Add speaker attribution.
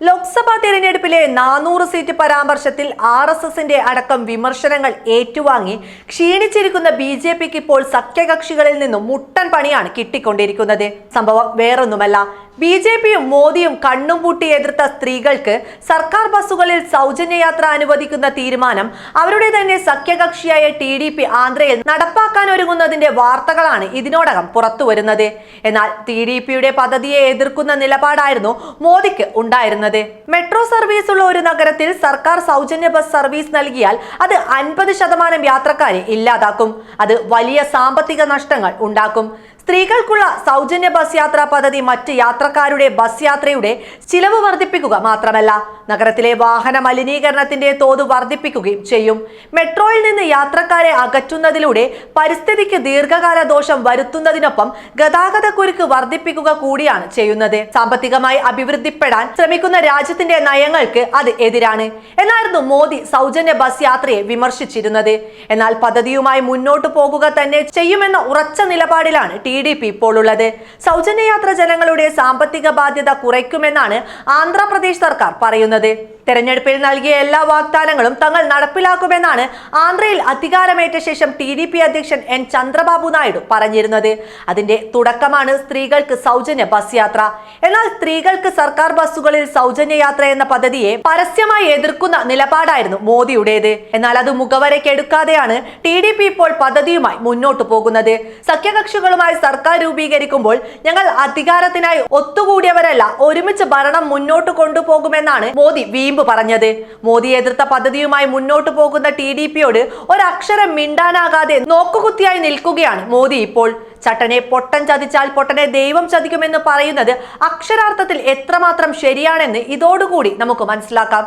Speaker 1: ലോക്സഭാ തിരഞ്ഞെടുപ്പിലെ നാനൂറ് സീറ്റ് പരാമർശത്തിൽ ആർ എസ് എസിന്റെ അടക്കം വിമർശനങ്ങൾ ഏറ്റുവാങ്ങി ക്ഷീണിച്ചിരിക്കുന്ന ബി ജെ പിക്ക് ഇപ്പോൾ സഖ്യകക്ഷികളിൽ നിന്നും മുട്ടൻ പണിയാണ് കിട്ടിക്കൊണ്ടിരിക്കുന്നത്. സംഭവം വേറൊന്നുമല്ല. ബി ജെ പിയും മോദിയും കണ്ണും പൂട്ടി എതിർത്ത സ്ത്രീകൾക്ക് സർക്കാർ ബസ്സുകളിൽ സൗജന്യ യാത്ര അനുവദിക്കുന്ന തീരുമാനം അവരുടെ തന്നെ സഖ്യകക്ഷിയായ ടി ഡി പി ആന്ധ്രയിൽ നടപ്പാക്കാൻ ഒരുങ്ങുന്നതിന്റെ വാർത്തകളാണ് ഇതിനോടകം പുറത്തുവരുന്നത്. എന്നാൽ ടി ഡി പിയുടെ പദ്ധതിയെ എതിർക്കുന്ന നിലപാടായിരുന്നു മോദിക്ക് ഉണ്ടായിരുന്നത്. മെട്രോ സർവീസ് ഉള്ള ഒരു നഗരത്തിൽ സർക്കാർ സൗജന്യ ബസ് സർവീസ് നൽകിയാൽ അത് അൻപത് ശതമാനം യാത്രക്കാരെ ഇല്ലാതാക്കും. അത് വലിയ സാമ്പത്തിക നഷ്ടങ്ങൾ ഉണ്ടാക്കും. സ്ത്രീകൾക്കുള്ള സൗജന്യ ബസ് യാത്രാ പദ്ധതി മറ്റ് യാത്രക്കാരുടെ ബസ് യാത്രയുടെ ചിലവ് വർദ്ധിപ്പിക്കുക മാത്രമല്ല നഗരത്തിലെ വാഹന മലിനീകരണത്തിന്റെ തോത് വർദ്ധിപ്പിക്കുകയും ചെയ്യും. മെട്രോയിൽ നിന്ന് യാത്രക്കാരെ അകറ്റുന്നതിലൂടെ പരിസ്ഥിതിക്ക് ദീർഘകാല ദോഷം വരുത്തുന്നതിനൊപ്പം ഗതാഗത കുരുക്ക് വർദ്ധിപ്പിക്കുക കൂടിയാണ് ചെയ്യുന്നത്. സാമ്പത്തികമായി അഭിവൃദ്ധിപ്പെടാൻ ശ്രമിക്കുന്ന രാജ്യത്തിന്റെ നയങ്ങൾക്ക് അത് എതിരാണ്. എന്നായിരുന്നു മോദി സൗജന്യ ബസ് യാത്രയെ വിമർശിച്ചിരുന്നത്. എന്നാൽ പദ്ധതിയുമായി മുന്നോട്ട് പോകുക തന്നെ ചെയ്യുമെന്ന ഉറച്ച നിലപാടിലാണ് ടി. ഡി പി ഇപ്പോൾ ഉള്ളത് സൗജന്യ യാത്ര ജനങ്ങളുടെ സാമ്പത്തിക ബാധ്യത കുറയ്ക്കുമെന്നാണ് ആന്ധ്രാപ്രദേശ് സർക്കാർ പറയുന്നത്. തെരഞ്ഞെടുപ്പിൽ നൽകിയ എല്ലാ വാഗ്ദാനങ്ങളും തങ്ങൾ നടപ്പിലാക്കുമെന്നാണ് ആന്ധ്രയിൽ അധികാരമേറ്റ ശേഷം ടി ഡി പി അധ്യക്ഷൻ എൻ ചന്ദ്രബാബു നായിഡു പറഞ്ഞിരുന്നത്. അതിന്റെ തുടക്കമാണ് സ്ത്രീകൾക്ക് സൗജന്യ ബസ് യാത്ര. എന്നാൽ സ്ത്രീകൾക്ക് സർക്കാർ ബസ്സുകളിൽ സൗജന്യ യാത്ര എന്ന പദ്ധതിയെ പരസ്യമായി എതിർക്കുന്ന നിലപാടായിരുന്നു മോദിയുടേത്. എന്നാൽ അത് മുഖവരയ്ക്കെടുക്കാതെയാണ് ടി ഡി പി ഇപ്പോൾ പദ്ധതിയുമായി മുന്നോട്ടു പോകുന്നത്. സഖ്യകക്ഷികളുമായി സർക്കാർ രൂപീകരിക്കുമ്പോൾ ഞങ്ങൾ അധികാരത്തിനായി ഒത്തുകൂടിയവരല്ല ഒരുമിച്ച് ഭരണം മുന്നോട്ട് കൊണ്ടുപോകുമെന്നാണ് മോദി വീമ്പ് പറഞ്ഞത്. മോദി എതിർത്ത പദ്ധതിയുമായി മുന്നോട്ട് പോകുന്ന ടി ഡി പിയോട് ഒരക്ഷരം മിണ്ടാനാകാതെ നോക്കുകുത്തിയായി നിൽക്കുകയാണ് മോദി ഇപ്പോൾ. ചട്ടനെ പൊട്ടൻ ചതിച്ചാൽ പൊട്ടനെ ദൈവം ചതിക്കുമെന്ന് പറയുന്നത് അക്ഷരാർത്ഥത്തിൽ എത്രമാത്രം ശരിയാണെന്ന് ഇതോടുകൂടി നമുക്ക് മനസ്സിലാക്കാം.